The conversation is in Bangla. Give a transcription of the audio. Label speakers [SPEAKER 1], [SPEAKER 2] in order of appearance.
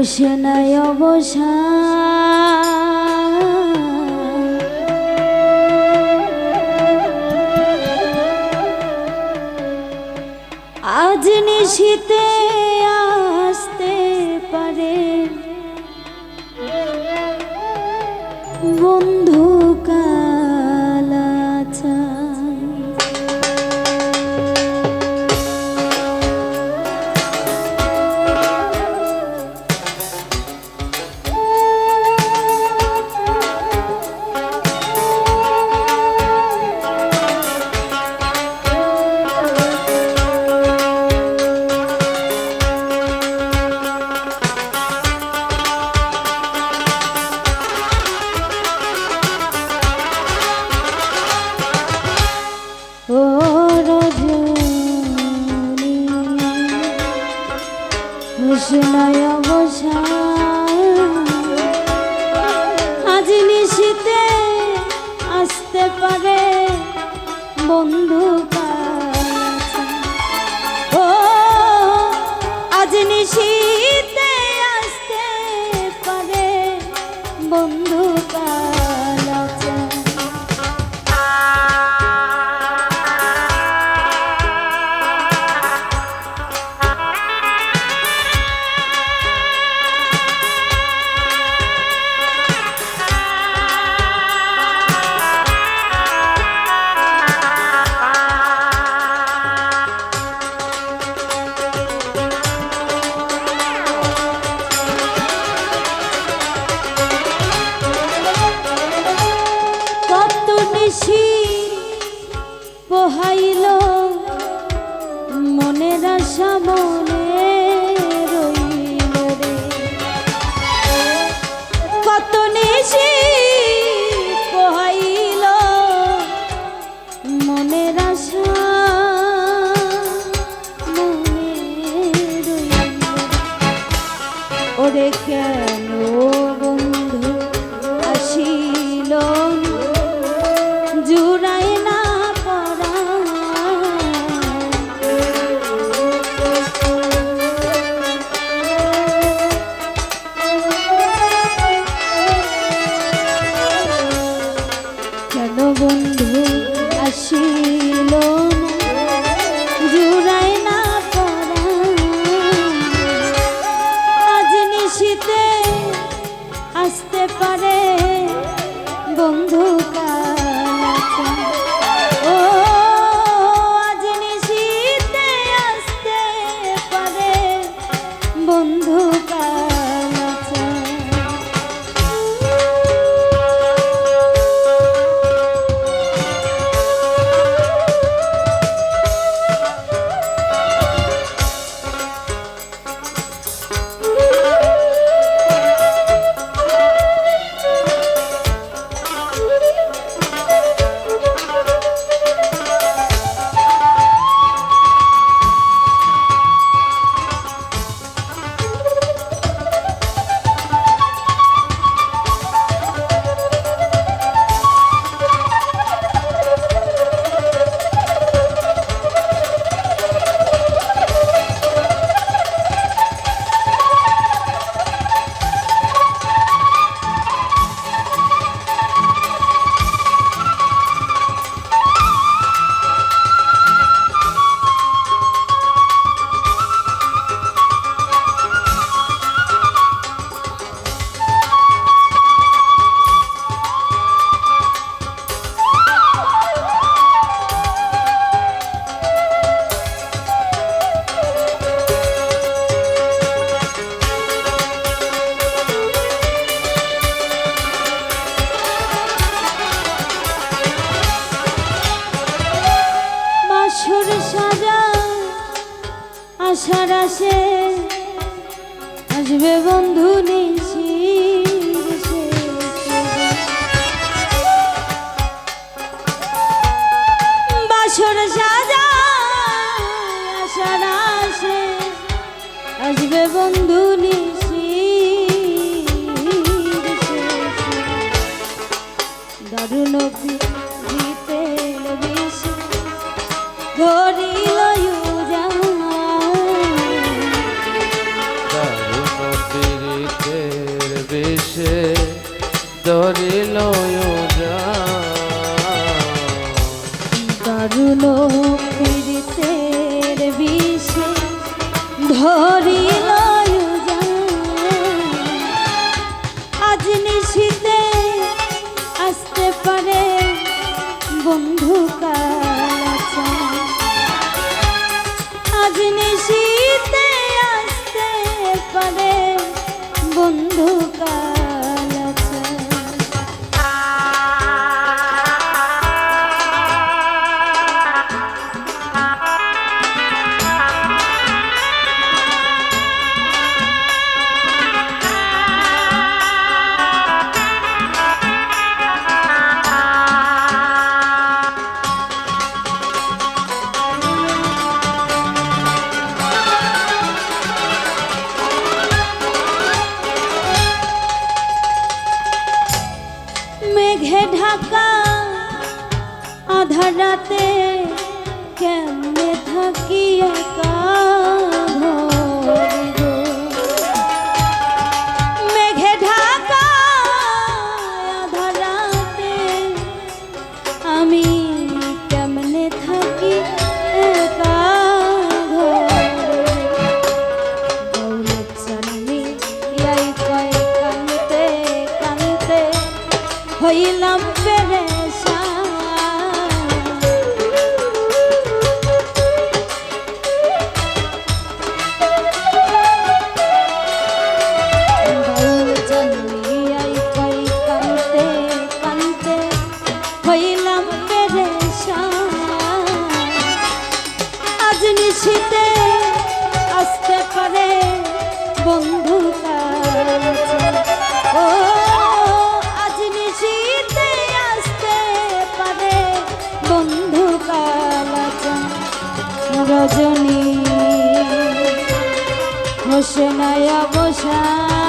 [SPEAKER 1] বসে নাই অবসান। আজ নিশিতে আ কৃষ্ণয় আজ নিশিতে আসতে পারে বন্ধু ছি আসে আসবে বন্ধু নিশি বাসর সাজা আসার আসে আসবে বন্ধু নিশি দারুণ দিতে
[SPEAKER 2] দারুণ
[SPEAKER 1] পীড়িতের বিষে ধরিল। আজ নিশিতে আসতে পারে বন্ধু রাতে কেমনে থাকি একা মেঘে ঢাকা রাতে আমি কেমনে থাকি একা হইলাম রজনী। হোসনায় অবসান